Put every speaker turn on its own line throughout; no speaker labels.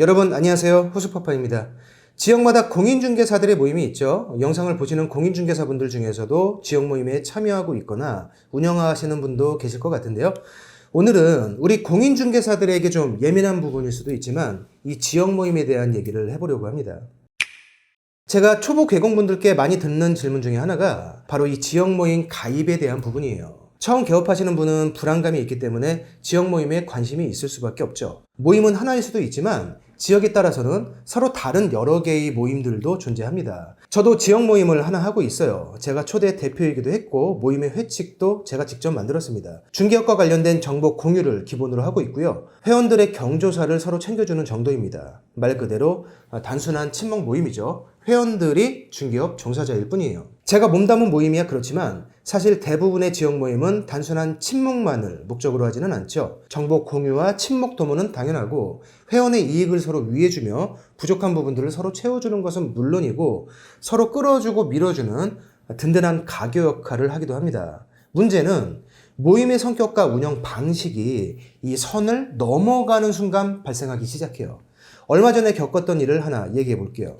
여러분 안녕하세요. 호수파파입니다. 지역마다 공인중개사들의 모임이 있죠. 영상을 보시는 공인중개사분들 중에서도 지역 모임에 참여하고 있거나 운영하시는 분도 계실 것 같은데요. 오늘은 우리 공인중개사들에게 좀 예민한 부분일 수도 있지만 이 지역 모임에 대한 얘기를 해보려고 합니다. 제가 초보 개공분들께 많이 듣는 질문 중에 하나가 바로 이 지역 모임 가입에 대한 부분이에요. 처음 개업하시는 분은 불안감이 있기 때문에 지역 모임에 관심이 있을 수밖에 없죠. 모임은 하나일 수도 있지만 지역에 따라서는 서로 다른 여러 개의 모임들도 존재합니다. 저도 지역 모임을 하나 하고 있어요. 제가 초대 대표이기도 했고 모임의 회칙도 제가 직접 만들었습니다. 중개업과 관련된 정보 공유를 기본으로 하고 있고요. 회원들의 경조사를 서로 챙겨주는 정도입니다. 말 그대로 단순한 친목 모임이죠. 회원들이 중개업 종사자일 뿐이에요. 제가 몸담은 모임이야 그렇지만 사실 대부분의 지역 모임은 단순한 친목만을 목적으로 하지는 않죠. 정보 공유와 친목 도모는 당연하고 회원의 이익을 서로 위해주며 부족한 부분들을 서로 채워주는 것은 물론이고 서로 끌어주고 밀어주는 든든한 가교 역할을 하기도 합니다. 문제는 모임의 성격과 운영 방식이 이 선을 넘어가는 순간 발생하기 시작해요. 얼마 전에 겪었던 일을 하나 얘기해 볼게요.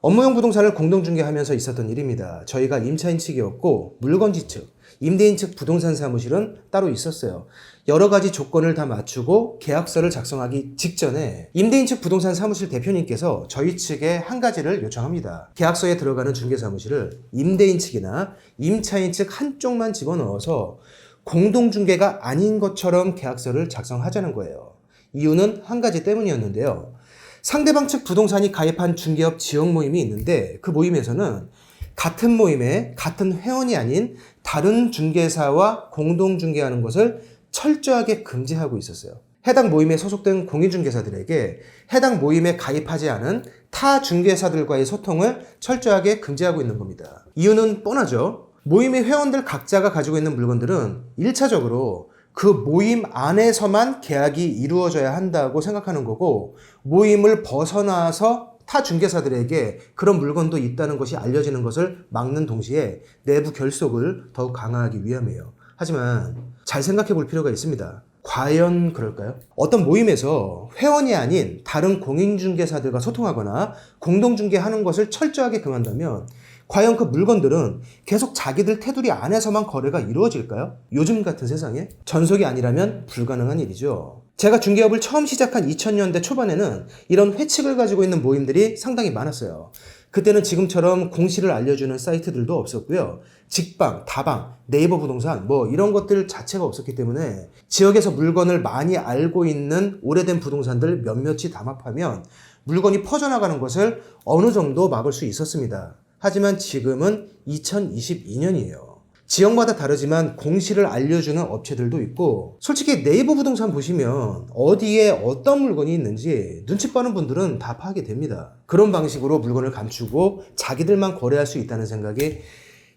업무용 부동산을 공동중개하면서 있었던 일입니다. 저희가 임차인 측이었고 물건지 측, 임대인 측 부동산 사무실은 따로 있었어요. 여러 가지 조건을 다 맞추고 계약서를 작성하기 직전에 임대인 측 부동산 사무실 대표님께서 저희 측에 한 가지를 요청합니다. 계약서에 들어가는 중개사무실을 임대인 측이나 임차인 측 한쪽만 집어넣어서 공동중개가 아닌 것처럼 계약서를 작성하자는 거예요. 이유는 한 가지 때문이었는데요. 상대방 측 부동산이 가입한 중개업 지역 모임이 있는데 그 모임에서는 같은 모임에 같은 회원이 아닌 다른 중개사와 공동 중개하는 것을 철저하게 금지하고 있었어요. 해당 모임에 소속된 공인중개사들에게 해당 모임에 가입하지 않은 타 중개사들과의 소통을 철저하게 금지하고 있는 겁니다. 이유는 뻔하죠. 모임의 회원들 각자가 가지고 있는 물건들은 1차적으로 그 모임 안에서만 계약이 이루어져야 한다고 생각하는 거고 모임을 벗어나서 타 중개사들에게 그런 물건도 있다는 것이 알려지는 것을 막는 동시에 내부 결속을 더욱 강화하기 위함이에요. 하지만 잘 생각해 볼 필요가 있습니다. 과연 그럴까요? 어떤 모임에서 회원이 아닌 다른 공인중개사들과 소통하거나 공동중개하는 것을 철저하게 금한다면 과연 그 물건들은 계속 자기들 테두리 안에서만 거래가 이루어질까요? 요즘 같은 세상에? 전속이 아니라면 불가능한 일이죠. 제가 중개업을 처음 시작한 2000년대 초반에는 이런 회칙을 가지고 있는 모임들이 상당히 많았어요. 그때는 지금처럼 공시를 알려주는 사이트들도 없었고요. 직방, 다방, 네이버 부동산 뭐 이런 것들 자체가 없었기 때문에 지역에서 물건을 많이 알고 있는 오래된 부동산들 몇몇이 담합하면 물건이 퍼져나가는 것을 어느 정도 막을 수 있었습니다. 하지만 지금은 2022년이에요. 지역마다 다르지만 공시를 알려주는 업체들도 있고 솔직히 네이버 부동산 보시면 어디에 어떤 물건이 있는지 눈치 빠는 분들은 다 파악이 됩니다. 그런 방식으로 물건을 감추고 자기들만 거래할 수 있다는 생각이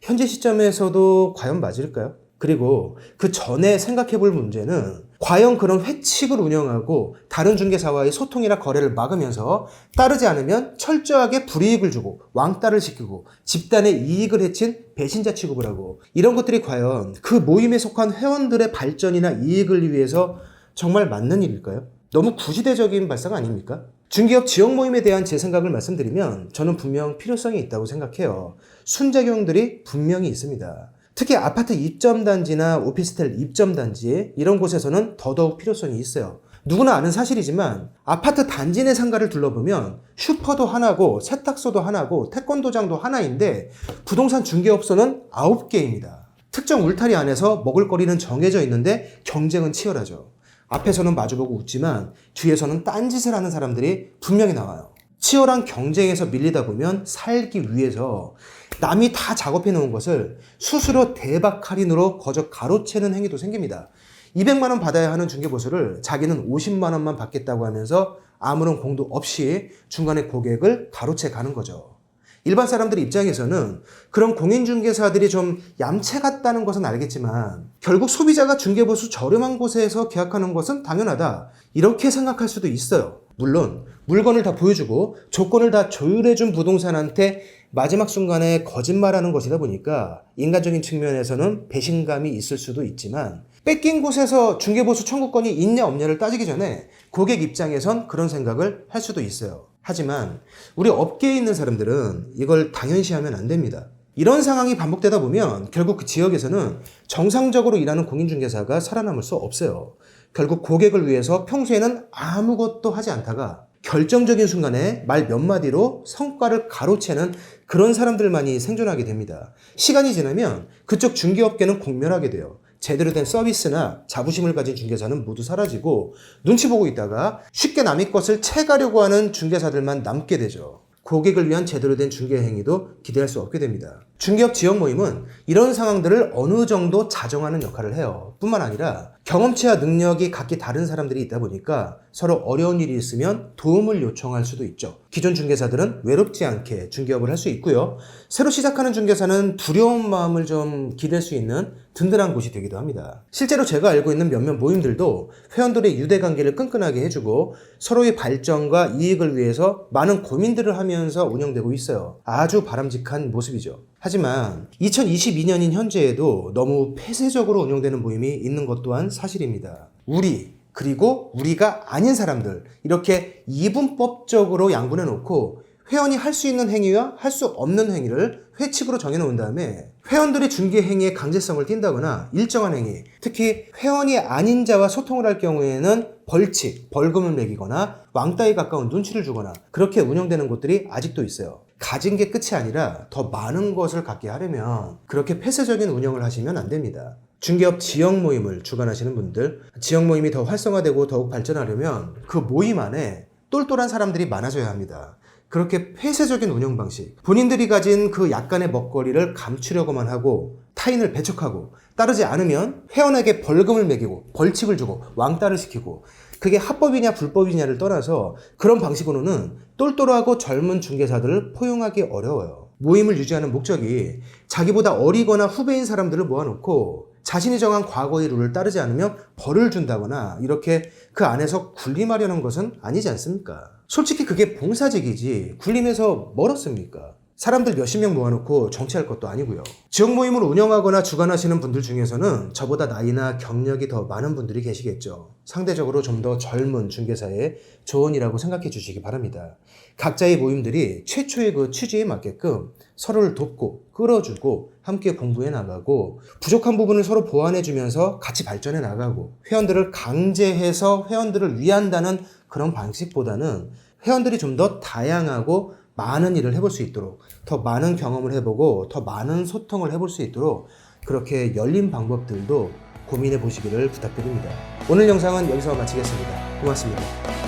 현재 시점에서도 과연 맞을까요? 그리고 그 전에 생각해 볼 문제는 과연 그런 회칙을 운영하고 다른 중개사와의 소통이나 거래를 막으면서 따르지 않으면 철저하게 불이익을 주고 왕따를 시키고 집단의 이익을 해친 배신자 취급을 하고 이런 것들이 과연 그 모임에 속한 회원들의 발전이나 이익을 위해서 정말 맞는 일일까요? 너무 구시대적인 발상 아닙니까? 중개업 지역 모임에 대한 제 생각을 말씀드리면 저는 분명 필요성이 있다고 생각해요. 순작용들이 분명히 있습니다. 특히 아파트 입점단지나 오피스텔 입점단지 이런 곳에서는 더더욱 필요성이 있어요. 누구나 아는 사실이지만 아파트 단지 내 상가를 둘러보면 슈퍼도 하나고 세탁소도 하나고 태권도장도 하나인데 부동산 중개업소는 9개입니다. 특정 울타리 안에서 먹을거리는 정해져 있는데 경쟁은 치열하죠. 앞에서는 마주보고 웃지만 뒤에서는 딴짓을 하는 사람들이 분명히 나와요. 치열한 경쟁에서 밀리다 보면 살기 위해서 남이 다 작업해 놓은 것을 스스로 대박 할인으로 거저 가로채는 행위도 생깁니다. 200만 원 받아야 하는 중개보수를 자기는 50만 원만 받겠다고 하면서 아무런 공도 없이 중간에 고객을 가로채 가는 거죠. 일반 사람들 입장에서는 그런 공인중개사들이 좀 얌체 같다는 것은 알겠지만 결국 소비자가 중개보수 저렴한 곳에서 계약하는 것은 당연하다. 이렇게 생각할 수도 있어요. 물론 물건을 다 보여주고 조건을 다 조율해준 부동산한테 마지막 순간에 거짓말하는 것이다 보니까 인간적인 측면에서는 배신감이 있을 수도 있지만 뺏긴 곳에서 중개보수 청구권이 있냐 없냐를 따지기 전에 고객 입장에선 그런 생각을 할 수도 있어요. 하지만 우리 업계에 있는 사람들은 이걸 당연시하면 안 됩니다. 이런 상황이 반복되다 보면 결국 그 지역에서는 정상적으로 일하는 공인중개사가 살아남을 수 없어요. 결국 고객을 위해서 평소에는 아무것도 하지 않다가 결정적인 순간에 말 몇 마디로 성과를 가로채는 그런 사람들만이 생존하게 됩니다. 시간이 지나면 그쪽 중개업계는 공멸하게 돼요. 제대로 된 서비스나 자부심을 가진 중개사는 모두 사라지고 눈치 보고 있다가 쉽게 남의 것을 채가려고 하는 중개사들만 남게 되죠. 고객을 위한 제대로 된 중개 행위도 기대할 수 없게 됩니다. 중개업 지역 모임은 이런 상황들을 어느 정도 자정하는 역할을 해요. 뿐만 아니라 경험치와 능력이 각기 다른 사람들이 있다 보니까 서로 어려운 일이 있으면 도움을 요청할 수도 있죠. 기존 중개사들은 외롭지 않게 중개업을 할 수 있고요. 새로 시작하는 중개사는 두려운 마음을 좀 기댈 수 있는 든든한 곳이 되기도 합니다. 실제로 제가 알고 있는 몇몇 모임들도 회원들의 유대 관계를 끈끈하게 해주고 서로의 발전과 이익을 위해서 많은 고민들을 하면서 운영되고 있어요. 아주 바람직한 모습이죠. 하지만 2022년인 현재에도 너무 폐쇄적으로 운영되는 모임이 있는 것 또한 사실입니다. 우리 그리고 우리가 아닌 사람들 이렇게 이분법적으로 양분해 놓고 회원이 할 수 있는 행위와 할 수 없는 행위를 회칙으로 정해 놓은 다음에 회원들의 중개 행위의 강제성을 띈다거나 일정한 행위, 특히 회원이 아닌 자와 소통을 할 경우에는 벌칙, 벌금을 매기거나 왕따에 가까운 눈치를 주거나 그렇게 운영되는 곳들이 아직도 있어요. 가진 게 끝이 아니라 더 많은 것을 갖게 하려면 그렇게 폐쇄적인 운영을 하시면 안 됩니다. 중개업 지역 모임을 주관하시는 분들, 지역 모임이 더 활성화되고 더욱 발전하려면 그 모임 안에 똘똘한 사람들이 많아져야 합니다. 그렇게 폐쇄적인 운영 방식, 본인들이 가진 그 약간의 먹거리를 감추려고만 하고 타인을 배척하고 따르지 않으면 회원에게 벌금을 매기고 벌칙을 주고 왕따를 시키고 그게 합법이냐 불법이냐를 떠나서 그런 방식으로는 똘똘하고 젊은 중개사들을 포용하기 어려워요. 모임을 유지하는 목적이 자기보다 어리거나 후배인 사람들을 모아놓고 자신이 정한 과거의 룰을 따르지 않으면 벌을 준다거나 이렇게 그 안에서 군림하려는 것은 아니지 않습니까? 솔직히 그게 봉사직이지 군림에서 멀었습니까? 사람들 몇십 명 모아놓고 정치할 것도 아니고요. 지역 모임을 운영하거나 주관하시는 분들 중에서는 저보다 나이나 경력이 더 많은 분들이 계시겠죠. 상대적으로 좀 더 젊은 중개사의 조언이라고 생각해 주시기 바랍니다. 각자의 모임들이 최초의 그 취지에 맞게끔 서로를 돕고 끌어주고 함께 공부해 나가고 부족한 부분을 서로 보완해 주면서 같이 발전해 나가고 회원들을 강제해서 회원들을 위한다는 그런 방식보다는 회원들이 좀 더 다양하고 많은 일을 해볼 수 있도록 더 많은 경험을 해보고 더 많은 소통을 해볼 수 있도록 그렇게 열린 방법들도 고민해 보시기를 부탁드립니다. 오늘 영상은 여기서 마치겠습니다. 고맙습니다.